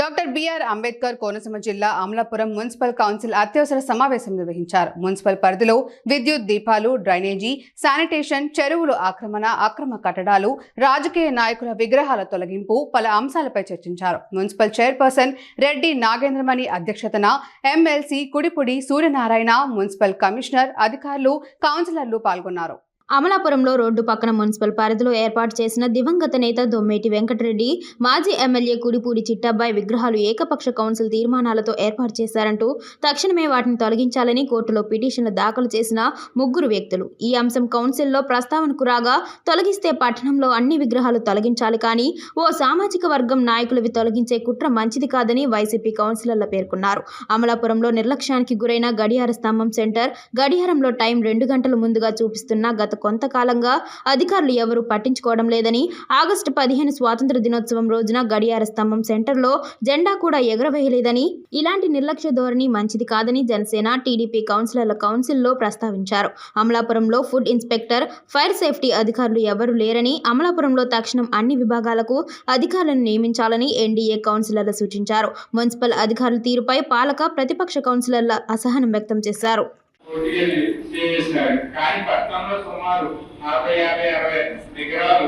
Doctor BR Ambedkar Konaseema జిల్లా Amalapuram municipal council అత్యవసర సమావేశం నిర్వహించారు. మున్సిపల్ పరిధిలో విద్యుత్ దీపాలు డ్రైనేజీ శానిటేషన్ చెరువులు ఆక్రమణ అక్రమ కట్టడాలు రాజకీయ నాయకుల విగ్రహాల తొలగింపు పలు అంశాలపై చర్చించారు. మున్సిపల్ చైర్పర్సన్ రెడ్డి నాగేంద్రమణి అధ్యక్షతన MLC Kudipudi Suryanarayana municipal commissioner అధికారులు కౌన్సిలర్లు పాల్గొన్నారు. అమలాపురంలో రోడ్డు పక్కన మున్సిపల్ పరిధిలో ఏర్పాటు చేసిన దివంగత నేత దొమ్మేటి వెంకటరెడ్డి మాజీ ఎమ్మెల్యే కుడిపూడి చిట్టబ్బాయి విగ్రహాలు ఏకపక్ష కౌన్సిల్ తీర్మానాలతో ఏర్పాటు చేశారంటూ తక్షణమే వాటిని తొలగించాలని కోర్టులో పిటిషన్లు దాఖలు చేసిన ముగ్గురు వ్యక్తులు. ఈ అంశం కౌన్సిల్లో ప్రస్తావనకు రాగా తొలగిస్తే పట్టణంలో అన్ని విగ్రహాలు తొలగించాలి కానీ ఓ సామాజిక వర్గం నాయకులవి తొలగించే కుట్ర మంచిది కాదని వైసీపీ కౌన్సిలర్లు పేర్కొన్నారు. అమలాపురంలో నిర్లక్ష్యానికి గురైన గడియార స్తంభం సెంటర్ గడియారంలో టైం రెండు గంటల ముందుగా చూపిస్తున్న గత కొంతకాలంగా అధికారులు ఎవరూ పట్టించుకోవడం లేదని ఆగస్టు పదిహేను స్వాతంత్ర దినోత్సవం రోజున గడియార స్తంభం సెంటర్లో జెండా కూడా ఎగరవేయలేదని ఇలాంటి నిర్లక్ష్య ధోరణి మంచిది కాదని జనసేన టీడీపీ కౌన్సిలర్ల కౌన్సిల్లో ప్రస్తావించారు. అమలాపురంలో ఫుడ్ ఇన్స్పెక్టర్ ఫైర్ సేఫ్టీ అధికారులు ఎవరూ లేరని అమలాపురంలో తక్షణం అన్ని విభాగాలకు అధికారులను నియమించాలని ఎన్డీఏ కౌన్సిలర్లు సూచించారు. మున్సిపల్ అధికారుల తీరుపై పాలక ప్రతిపక్ష కౌన్సిలర్ల అసహనం వ్యక్తం చేశారు. పోటీలు చేసినారు కానీ పట్టణంలో సుమారు నలభై యాభై అరవై విగ్రహాలు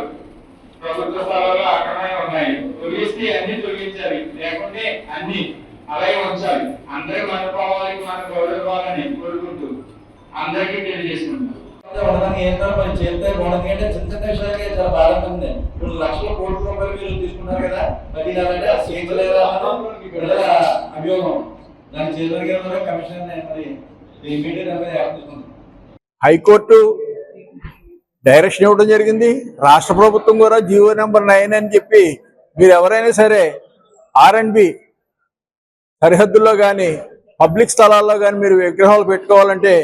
ప్రభుత్వ స్థలాల్లో అక్రమంగా ఉన్నాయి. తొలగిస్తే అన్ని తొలగించాలి. లేకుంటే అన్ని అలాగే ఉంచాలి. అందరి మనోభావాలకి మన గౌరవాలని కోరుకుంటూ అందరికీ తెలియజేసుకుంటాం ఏంటో మరి చేస్తే బాగుంటుంది అంటే చిన్న చిన్న విషయాలకే చాలా బాధ ఉంది. ఇప్పుడు లక్షల కోట్ల రూపాయలు మీరు తీసుకున్నారు కదా. మరి ఇలాంటి ఆ చేయించలేదా పిల్లల అభియోగం. దాన్ని చేయగలిగిన కమిషన్ మరి హైకోర్టు డైరెక్షన్ ఇవ్వడం జరిగింది. రాష్ట్ర ప్రభుత్వం కూడా జియో నెంబర్ నైన్ అని చెప్పి మీరు ఎవరైనా సరే ఆర్ అండ్ బి సరిహద్దుల్లో కానీ పబ్లిక్ స్థలాల్లో కానీ మీరు విగ్రహాలు పెట్టుకోవాలంటే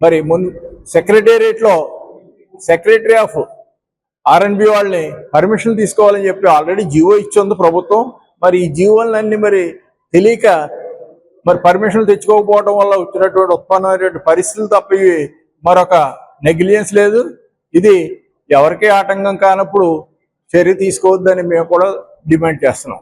మరి మున్ సెక్రటేరియట్లో secretary of R and B వాళ్ళని పర్మిషన్ తీసుకోవాలని చెప్పి ఆల్రెడీ జియో ఇచ్చింది ప్రభుత్వం. మరి ఈ జీవోలన్నీ మరి తెలియక మరి పర్మిషన్లు తెచ్చుకోకపోవడం వల్ల వచ్చినటువంటి ఉత్పన్నమైనటువంటి పరిస్థితులు తప్ప ఇవి మరొక నెగ్లియన్స్ లేదు. ఇది ఎవరికీ ఆటంకం కానప్పుడు చర్య తీసుకోవద్దని మేము కూడా డిమాండ్ చేస్తున్నాం.